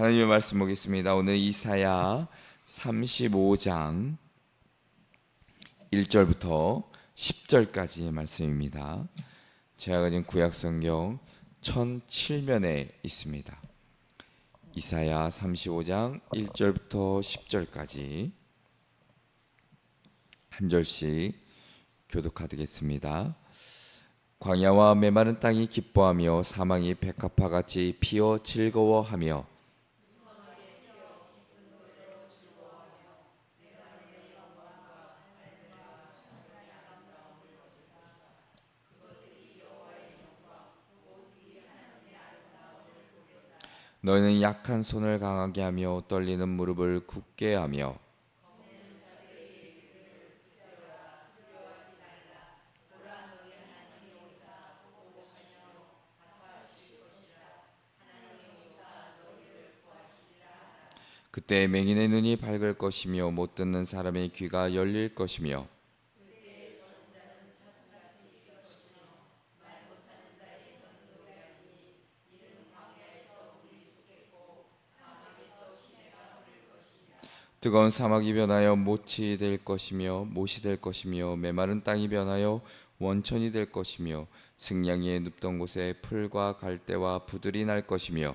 하나님의 말씀 보겠습니다. 오늘 이사야 35장 1절부터 10절까지의 말씀입니다. 제가 가진 구약 성경 1007면에 있습니다. 이사야 35장 1절부터 10절까지 한 절씩 교독하겠습니다. 광야와 메마른 땅이 기뻐하며 사망이 백합화같이 피어 즐거워하며 너희는 약한 손을 강하게 하며 떨리는 무릎을 굳게 하며 그때 맹인의 눈이 밝을 것이며 못 듣는 사람의 귀가 열릴 것이며 뜨거운 사막이 변하여 못이 될 것이며 못이 될 것이며 메마른 땅이 변하여 원천이 될 것이며 승냥이의 눕던 곳에 풀과 갈대와 부들이 날 것이며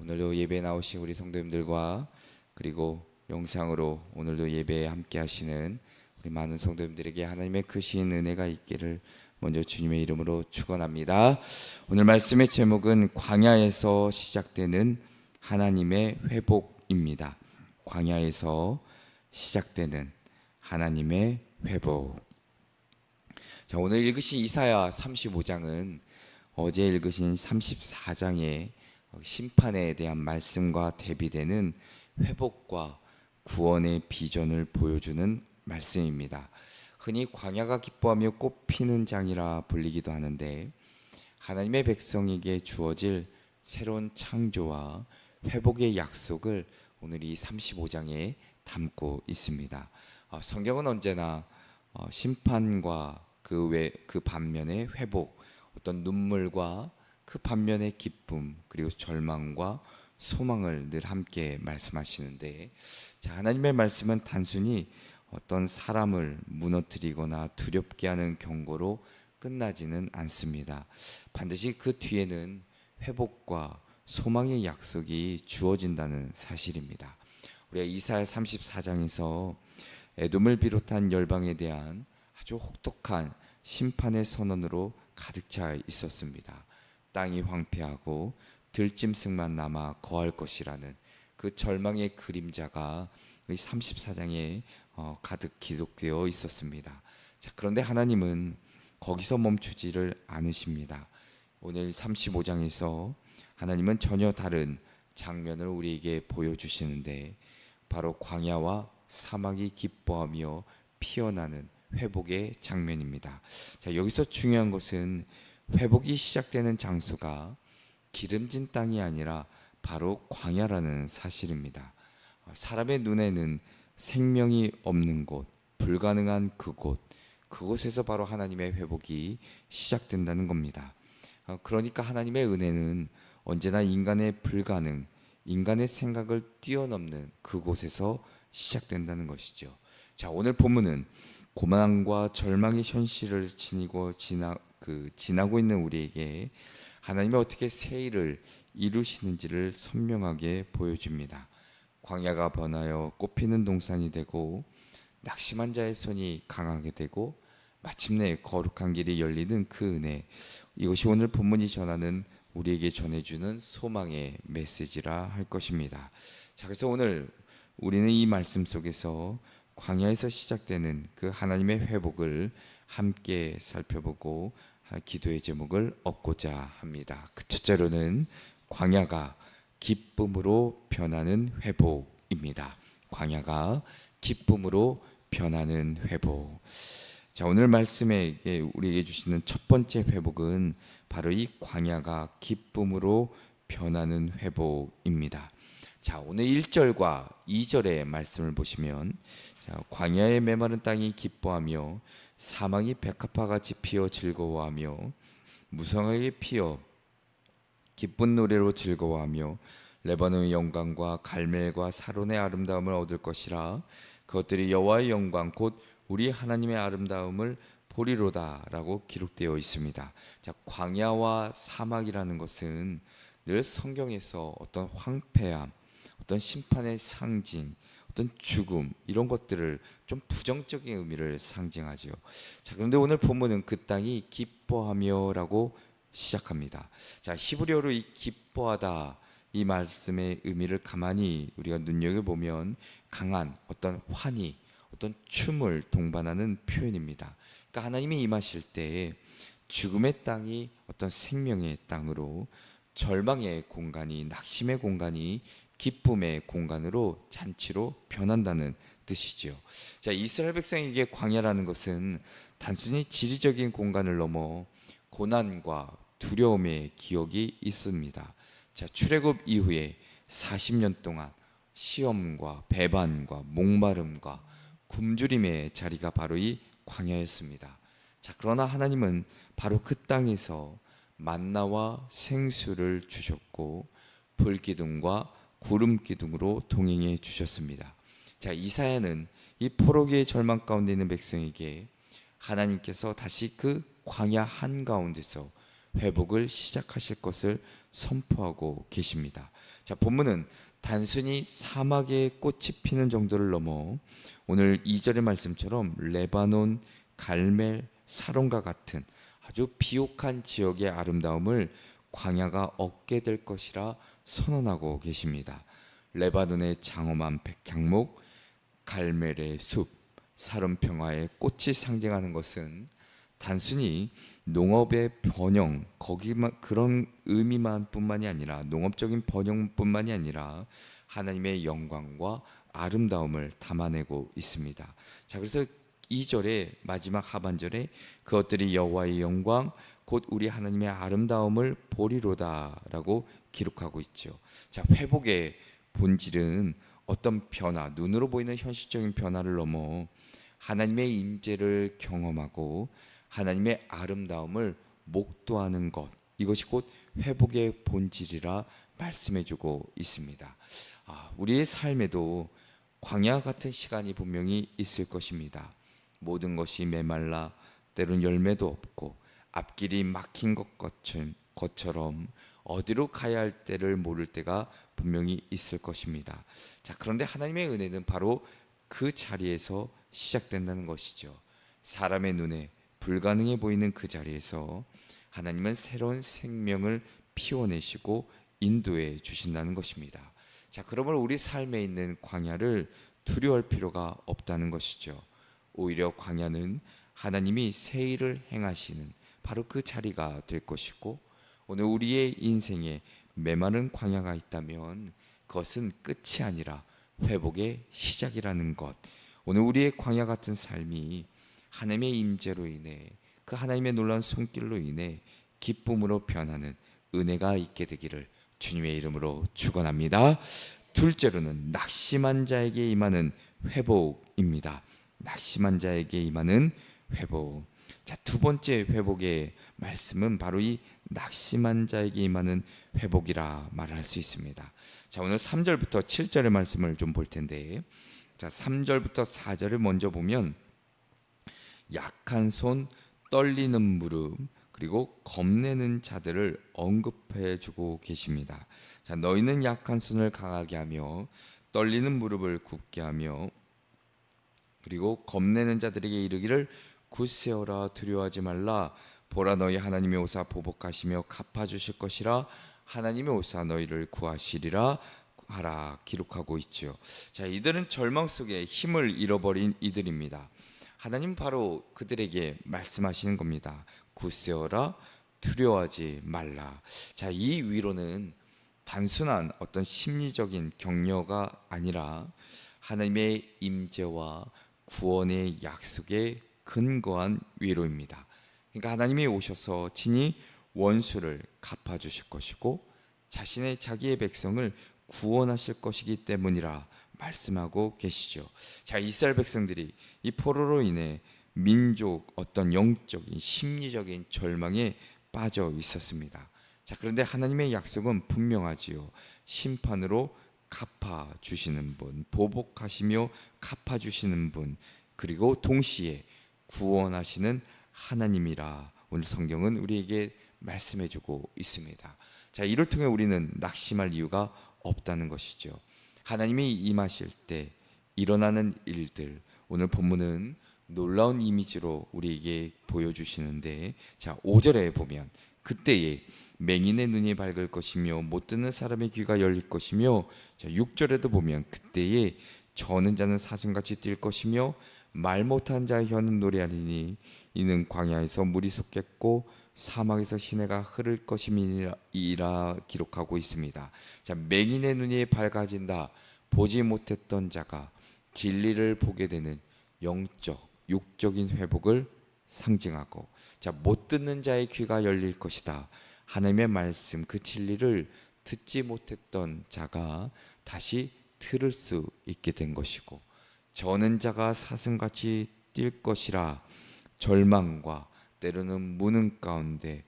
오늘도 예배에 나오신 우리 성도님들과 그리고 영상으로 오늘도 예배에 함께 하시는 우리 많은 성도님들에게 하나님의 크신 은혜가 있기를 먼저 주님의 이름으로 축원합니다. 오늘 말씀의 제목은 광야에서 시작되는 하나님의 회복입니다. 광야에서 시작되는 하나님의 회복. 자, 오늘 읽으신 이사야 35장은 어제 읽으신 34장의 심판에 대한 말씀과 대비되는 회복과 구원의 비전을 보여주는 말씀입니다. 흔히 광야가 기뻐하며 꽃피는 장이라 불리기도 하는데 하나님의 백성에게 주어질 새로운 창조와 회복의 약속을 오늘 이 35장에 담고 있습니다. 어, 성경은 언제나 어, 심판과 그 외 그 반면에 회복, 어떤 눈물과 그 반면에 기쁨 그리고 절망과 소망을 늘 함께 말씀하시는데 자, 하나님의 말씀은 단순히 어떤 사람을 무너뜨리거나 두렵게 하는 경고로 끝나지는 않습니다. 반드시 그 뒤에는 회복과 소망의 약속이 주어진다는 사실입니다. 우리가 이사야 34장에서 에돔을 비롯한 열방에 대한 아주 혹독한 심판의 선언으로 가득 차 있었습니다. 땅이 황폐하고 들짐승만 남아 거할 것이라는 그 절망의 그림자가 이 34장에 어, 가득 기록되어 있었습니다. 자, 그런데 하나님은 거기서 멈추지를 않으십니다. 오늘 35장에서 하나님은 전혀 다른 장면을 우리에게 보여주시는데 바로 광야와 사막이 기뻐하며 피어나는 회복의 장면입니다. 자, 여기서 중요한 것은 회복이 시작되는 장소가 기름진 땅이 아니라 바로 광야라는 사실입니다. 사람의 눈에는 생명이 없는 곳, 불가능한 그곳, 그곳에서 바로 하나님의 회복이 시작된다는 겁니다. 어, 그러니까 하나님의 은혜는 언제나 인간의 불가능, 인간의 생각을 뛰어넘는 그곳에서 시작된다는 것이죠. 자, 오늘 본문은 고난과 절망의 현실을 지니고 지나 그 지나고 있는 우리에게 하나님이 어떻게 새 일을 이루시는지를 선명하게 보여줍니다. 광야가 번하여 꽃피는 동산이 되고 낙심한 자의 손이 강하게 되고 마침내 거룩한 길이 열리는 그 은혜 이것이 오늘 본문이 전하는 우리에게 전해주는 소망의 메시지라 할 것입니다. 자, 그래서 오늘 우리는 이 말씀 속에서 광야에서 시작되는 그 하나님의 회복을 함께 살펴보고 아, 기도의 제목을 얻고자 합니다. 그 첫째로는 광야가 기쁨으로 변하는 회복입니다. 광야가 기쁨으로 변하는 회복. 자, 오늘 말씀에 우리에게 주시는 첫 번째 회복은 바로 이 광야가 기쁨으로 변하는 회복입니다. 자, 오늘 1절과 2절의 말씀을 보시면 자, 광야의 메마른 땅이 기뻐하며 사망이 백합화같이 피어 즐거워하며 무성하게 피어 기쁜 노래로 즐거워하며 레바논의 영광과 갈멜과 사론의 아름다움을 얻을 것이라 그것들이 여호와의 영광 곧 우리 하나님의 아름다움을 보리로다라고 기록되어 있습니다. 자, 광야와 사막이라는 것은 늘 성경에서 어떤 황폐함, 어떤 심판의 상징, 어떤 죽음 이런 것들을 좀 부정적인 의미를 상징하지요. 자, 그런데 오늘 본문은 그 땅이 기뻐하며라고 시작합니다. 자, 히브리어로 이 기뻐하다 이 말씀의 의미를 가만히 우리가 눈여겨 보면 강한 어떤 환희, 어떤 춤을 동반하는 표현입니다. 그러니까 하나님이 임하실 때 죽음의 땅이 어떤 생명의 땅으로 절망의 공간이 낙심의 공간이 기쁨의 공간으로 잔치로 변한다는 뜻이지요. 자, 이스라엘 백성에게 광야라는 것은 단순히 지리적인 공간을 넘어 고난과 두려움의 기억이 있습니다. 자, 출애굽 이후에 40년 동안 시험과 배반과 목마름과 굶주림의 자리가 바로 이 광야였습니다. 자, 그러나 하나님은 바로 그 땅에서 만나와 생수를 주셨고 불기둥과 구름 기둥으로 동행해 주셨습니다. 자, 이사야는 이 포로기의 절망 가운데 있는 백성에게 하나님께서 다시 그 광야 한 가운데서 회복을 시작하실 것을 선포하고 계십니다. 자, 본문은 단순히 사막에 꽃이 피는 정도를 넘어 오늘 2절의 말씀처럼 레바논, 갈멜, 사론과 같은 아주 비옥한 지역의 아름다움을 광야가 얻게 될 것이라 선언하고 계십니다. 레바논의 장엄한 백향목, 갈멜의 숲, 사론 평화의 꽃이 상징하는 것은 단순히 농업의 번영 거기만 그런 의미만 뿐만이 아니라 농업적인 번영뿐만이 아니라 하나님의 영광과 아름다움을 담아내고 있습니다. 자, 그래서 2절의 마지막 하반절에 그것들이 여호와의 영광 곧 우리 하나님의 아름다움을 보리로다라고 기록하고 있죠. 자, 회복의 본질은 어떤 변화, 눈으로 보이는 현실적인 변화를 넘어 하나님의 임재를 경험하고 하나님의 아름다움을 목도하는 것 이것이 곧 회복의 본질이라 말씀해주고 있습니다. 아, 우리의 삶에도 광야 같은 시간이 분명히 있을 것입니다. 모든 것이 메말라 때론 열매도 없고 앞길이 막힌 것 것처럼 어디로 가야 할 때를 모를 때가 분명히 있을 것입니다. 자, 그런데 하나님의 은혜는 바로 그 자리에서 시작된다는 것이죠. 사람의 눈에 불가능해 보이는 그 자리에서 하나님은 새로운 생명을 피워내시고 인도해 주신다는 것입니다. 자, 그러므로 우리 삶에 있는 광야를 두려워할 필요가 없다는 것이죠. 오히려 광야는 하나님이 새 일을 행하시는 바로 그 자리가 될 것이고 오늘 우리의 인생에 메마른 광야가 있다면 그것은 끝이 아니라 회복의 시작이라는 것. 오늘 우리의 광야 같은 삶이 하나님의 임재로 인해 그 하나님의 놀라운 손길로 인해 기쁨으로 변하는 은혜가 있게 되기를 주님의 이름으로 축원합니다. 둘째로는 낙심한 자에게 임하는 회복입니다. 낙심한 자에게 임하는 회복. 자, 두 번째 회복의 말씀은 바로 이 낙심한 자에게 임하는 회복이라 말할 수 있습니다. 자, 오늘 3절부터 7절의 말씀을 좀 볼 텐데. 자, 3절부터 4절을 먼저 보면 약한 손, 떨리는 무릎, 그리고 겁내는 자들을 언급해 주고 계십니다. 자, 너희는 약한 손을 강하게 하며 떨리는 무릎을 굽게 하며 그리고 겁내는 자들에게 이르기를 굳세어라 두려워하지 말라 보라 너희 하나님의 오사 보복하시며 갚아 주실 것이라 하나님의 오사 너희를 구하시리라 하라 기록하고 있지요. 자, 이들은 절망 속에 힘을 잃어버린 이들입니다. 하나님 바로 그들에게 말씀하시는 겁니다. 굳세어라 두려워하지 말라. 자, 이 위로는 단순한 어떤 심리적인 격려가 아니라 하나님의 임재와 구원의 약속에 근거한 위로입니다. 그러니까 하나님이 오셔서 친히 원수를 갚아 주실 것이고 자신의 자기의 백성을 구원하실 것이기 때문이라 말씀하고 계시죠. 자, 이스라엘 백성들이 이 포로로 인해 민족 어떤 영적인 심리적인 절망에 빠져 있었습니다. 자, 그런데 하나님의 약속은 분명하지요. 심판으로 갚아 주시는 분, 보복하시며 갚아 주시는 분, 그리고 동시에 구원하시는 하나님이라 오늘 성경은 우리에게 말씀해 주고 있습니다. 자, 이를 통해 우리는 낙심할 이유가 없다는 것이죠. 하나님이 임하실 때 일어나는 일들 오늘 본문은 놀라운 이미지로 우리에게 보여주시는데 자 5절에 보면 그때에 맹인의 눈이 밝을 것이며 못 듣는 사람의 귀가 열릴 것이며 자 6절에도 보면 그때에 저는 자는 사슴같이 뛸 것이며 말 못한 자의 혀는 노래하리니 이는 광야에서 물이 솟겠고 사막에서 시내가 흐를 것임이라 기록하고 있습니다. 자, 맹인의 눈이 밝아진다. 보지 못했던 자가 진리를 보게 되는 영적, 육적인 회복을 상징하고 자, 못 듣는 자의 귀가 열릴 것이다. 하나님의 말씀 그 진리를 듣지 못했던 자가 다시 들을 수 있게 된 것이고 저는 자가 사슴같이 뛸 것이라 절망과 때로는 무능 가운데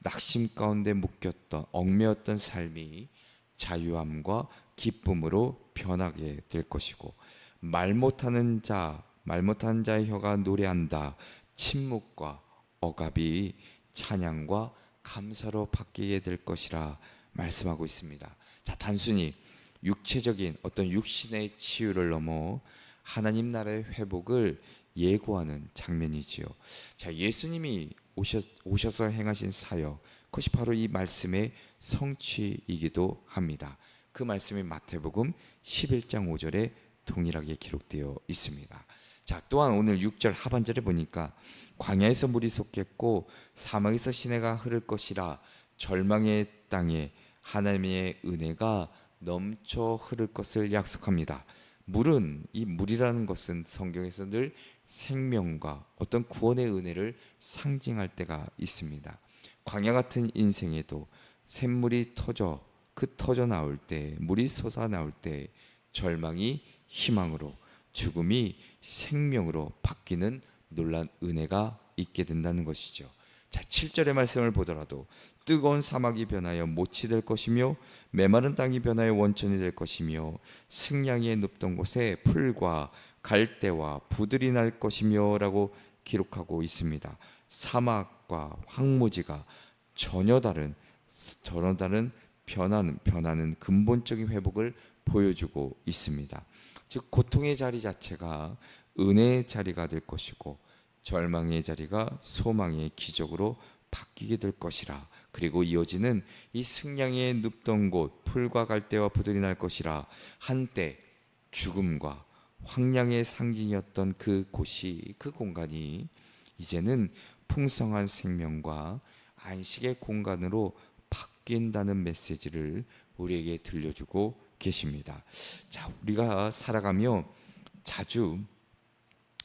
낙심 가운데 묶였던 얽매였던 삶이 자유함과 기쁨으로 변하게 될 것이고 말 못하는 자, 말 못하는 자의 혀가 노래한다. 침묵과 억압이 찬양과 감사로 바뀌게 될 것이라 말씀하고 있습니다. 자, 단순히 육체적인 어떤 육신의 치유를 넘어 하나님 나라의 회복을 예고하는 장면이지요. 자, 예수님이 오셔, 오셔서 행하신 사역, 그것이 바로 이 말씀의 성취이기도 합니다. 그 말씀이 마태복음 11장 5절에 동일하게 기록되어 있습니다. 자, 또한 오늘 6절 하반절에 보니까 광야에서 물이 솟겠고 사막에서 시내가 흐를 것이라 절망의 땅에 하나님의 은혜가 넘쳐 흐를 것을 약속합니다. 물은 이 물이라는 것은 성경에서 늘 생명과 어떤 구원의 은혜를 상징할 때가 있습니다. 광야 같은 인생에도 샘물이 터져 그 터져 나올 때 물이 솟아 나올 때 절망이 희망으로 죽음이 생명으로 바뀌는 놀란 은혜가 있게 된다는 것이죠. 자, 7절의 말씀을 보더라도 뜨거운 사막이 변하여 못이 될 것이며 메마른 땅이 변하여 원천이 될 것이며 승냥이에 눕던 곳에 풀과 갈대와 부들이 날 것이며라고 기록하고 있습니다. 사막과 황무지가 전혀 다른 전혀 다른 변하는 변하는 근본적인 회복을 보여주고 있습니다. 즉 고통의 자리 자체가 은혜의 자리가 될 것이고 절망의 자리가 소망의 기적으로 바뀌게 될 것이라. 그리고 이어지는 이 승냥이에 눕던 곳 풀과 갈대와 부들이 날 것이라. 한때 죽음과 황량의 상징이었던 그 곳이 그 공간이 이제는 풍성한 생명과 안식의 공간으로 바뀐다는 메시지를 우리에게 들려주고 계십니다. 자, 우리가 살아가며 자주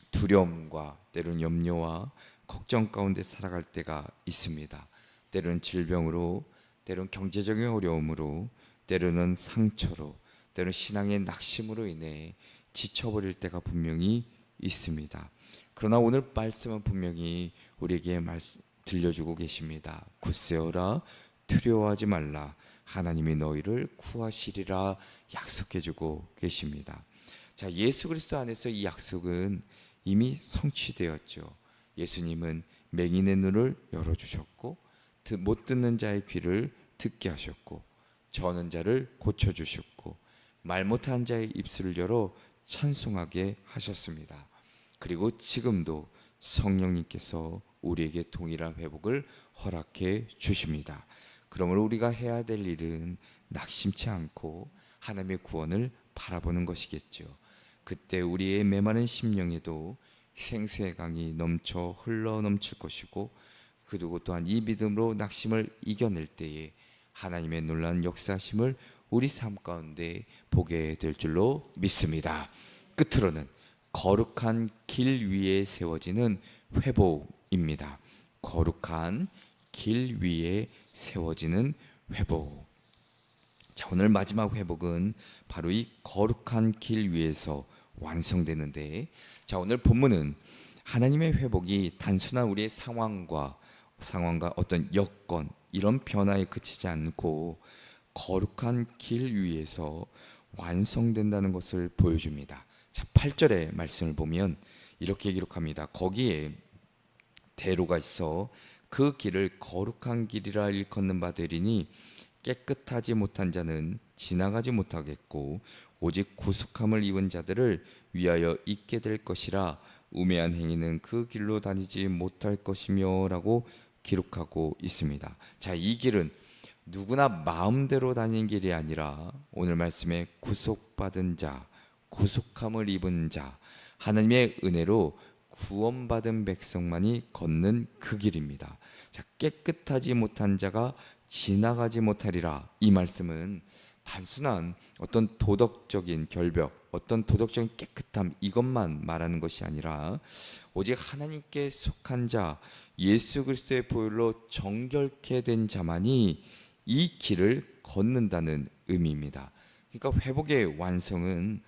두려움과 때로는 염려와 걱정 가운데 살아갈 때가 있습니다. 때로는 질병으로, 때로는 경제적인 어려움으로, 때로는 상처로, 때로는 신앙의 낙심으로 인해 지쳐버릴 때가 분명히 있습니다. 그러나 오늘 말씀은 분명히 우리에게 말씀, 들려주고 계십니다. 굳세어라 두려워하지 말라 하나님이 너희를 구하시리라 약속해주고 계십니다. 자 예수 그리스도 안에서 이 약속은 이미 성취되었죠. 예수님은 맹인의 눈을 열어주셨고 못 듣는 자의 귀를 듣게 하셨고 저는 자를 고쳐 주셨고 말 못한 자의 입술을 열어 찬송하게 하셨습니다. 그리고 지금도 성령님께서 우리에게 동일한 회복을 허락해 주십니다. 그러므로 우리가 해야 될 일은 낙심치 않고 하나님의 구원을 바라보는 것이겠죠. 그때 우리의 메마른 심령에도 생수의 강이 넘쳐 흘러 넘칠 것이고 그리고 또한 이 믿음으로 낙심을 이겨낼 때에 하나님의 놀라운 역사심을 우리 삶 가운데 보게 될 줄로 믿습니다. 끝으로는 거룩한 길 위에 세워지는 회복입니다. 거룩한 길 위에 세워지는 회복. 자, 오늘 마지막 회복은 바로 이 거룩한 길 위에서 완성되는데 자, 오늘 본문은 하나님의 회복이 단순한 우리의 상황과 상황과 어떤 여건 이런 변화에 그치지 않고 거룩한 길 위에서 완성된다는 것을 보여줍니다. 자, 8절의 말씀을 보면 이렇게 기록합니다. 거기에 대로가 있어 그 길을 거룩한 길이라 일컫는 바 되리니 깨끗하지 못한 자는 지나가지 못하겠고 오직 구속함을 입은 자들을 위하여 있게 될 것이라 우매한 행위는 그 길로 다니지 못할 것이며라고 기록하고 있습니다. 자, 이 길은 누구나 마음대로 다니는 길이 아니라 오늘 말씀에 구속받은 자, 구속함을 입은 자, 하나님의 은혜로 구원받은 백성만이 걷는 그 길입니다. 자, 깨끗하지 못한 자가 지나가지 못하리라. 이 말씀은 단순한 어떤 도덕적인 결벽, 어떤 도덕적인 깨끗함 이것만 말하는 것이 아니라 오직 하나님께 속한 자, 예수 그리스도의 보혈로 정결케 된 자만이 이 길을 걷는다는 의미입니다. 그러니까 회복의 완성은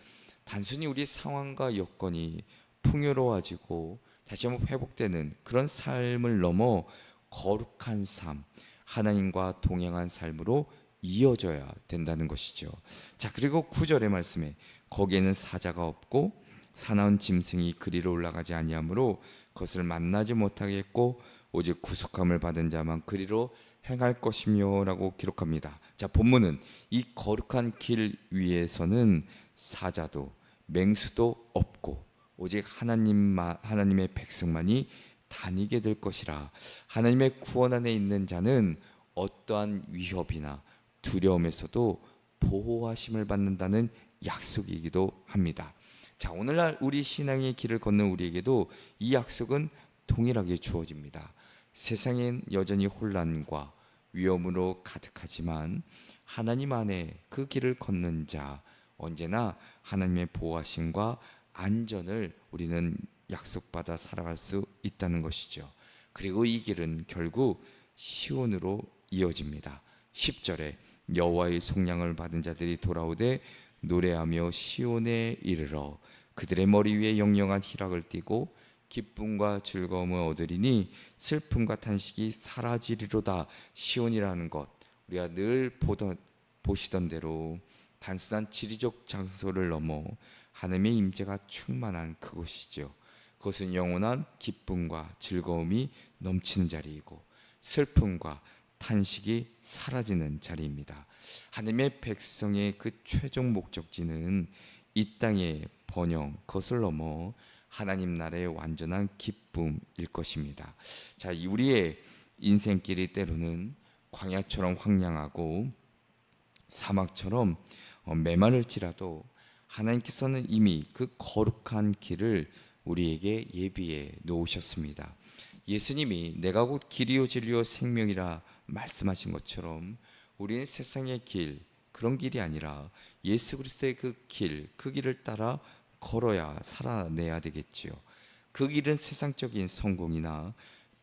단순히 우리 상황과 여건이 풍요로워지고 다시 한번 회복되는 그런 삶을 넘어 거룩한 삶, 하나님과 동행한 삶으로 이어져야 된다는 것이죠. 자, 그리고 구절의 말씀에 거기에는 사자가 없고 사나운 짐승이 그리로 올라가지 아니하므로 그것을 만나지 못하겠고 오직 구속함을 받은 자만 그리로 행할 것이며라고 기록합니다. 자, 본문은 이 거룩한 길 위에서는 사자도 맹수도 없고 오직 하나님만 하나님의 백성만이 다니게 될 것이라 하나님의 구원 안에 있는 자는 어떠한 위협이나 두려움에서도 보호하심을 받는다는 약속이기도 합니다. 자, 오늘날 우리 신앙의 길을 걷는 우리에게도 이 약속은 동일하게 주어집니다. 세상엔 여전히 혼란과 위험으로 가득하지만 하나님 안에 그 길을 걷는 자 언제나 하나님의 보호하심과 안전을 우리는 약속받아 살아갈 수 있다는 것이죠. 그리고 이 길은 결국 시온으로 이어집니다. 10절에 여호와의 속량을 받은 자들이 돌아오되 노래하며 시온에 이르러 그들의 머리 위에 영영한 희락을 띠고 기쁨과 즐거움을 얻으리니 슬픔과 탄식이 사라지리로다 시온이라는 것 우리가 늘 보던 보시던 대로 단순한 지리적 장소를 넘어 하나님의 임재가 충만한 그곳이죠. 그것은 영원한 기쁨과 즐거움이 넘치는 자리이고 슬픔과 탄식이 사라지는 자리입니다. 하나님의 백성의 그 최종 목적지는 이 땅의 번영, 그것을 넘어 하나님 나라의 완전한 기쁨일 것입니다. 자, 우리의 인생길이 때로는 광야처럼 황량하고 사막처럼 어, 메마를지라도 하나님께서는 이미 그 거룩한 길을 우리에게 예비해 놓으셨습니다. 예수님이 내가 곧 길이요 진리요 생명이라 말씀하신 것처럼 우리는 세상의 길 그런 길이 아니라 예수 그리스도의 그 길, 그 길을 따라 걸어야 살아내야 되겠지요. 그 길은 세상적인 성공이나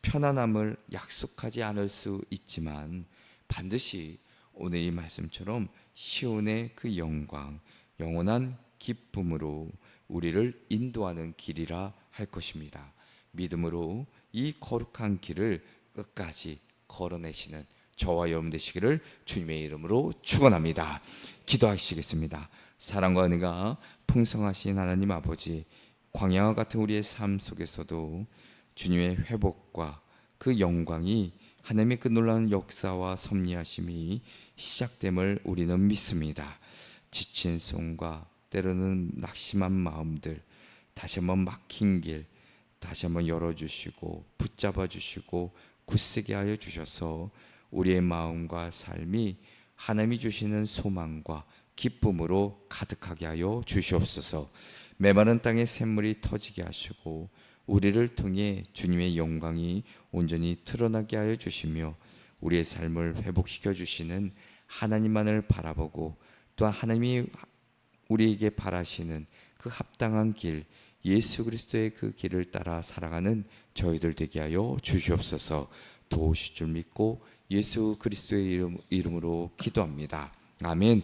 편안함을 약속하지 않을 수 있지만 반드시 오늘 이 말씀처럼 시온의 그 영광, 영원한 기쁨으로 우리를 인도하는 길이라 할 것입니다. 믿음으로 이 거룩한 길을 끝까지 걸어내시는 저와 여러분 되시기를 주님의 이름으로 축원합니다. 기도하시겠습니다. 사랑과 은혜가 풍성하신 하나님 아버지 광야와 같은 우리의 삶 속에서도 주님의 회복과 그 영광이 하나님의 그 놀라운 역사와 섭리하심이 시작됨을 우리는 믿습니다. 지친 손과 때로는 낙심한 마음들 다시 한번 막힌 길 다시 한번 열어주시고 붙잡아 주시고 굳세게 하여 주셔서 우리의 마음과 삶이 하나님이 주시는 소망과 기쁨으로 가득하게 하여 주시옵소서. 메마른 땅에 샘물이 터지게 하시고 우리를 통해 주님의 영광이 온전히 드러나게 하여 주시며 우리의 삶을 회복시켜 주시는 하나님만을 바라보고 또한 하나님이 우리에게 바라시는 그 합당한 길 예수 그리스도의 그 길을 따라 살아가는 저희들 되게 하여 주시옵소서. 도우실 줄 믿고 예수 그리스도의 이름, 이름으로 기도합니다. 아멘.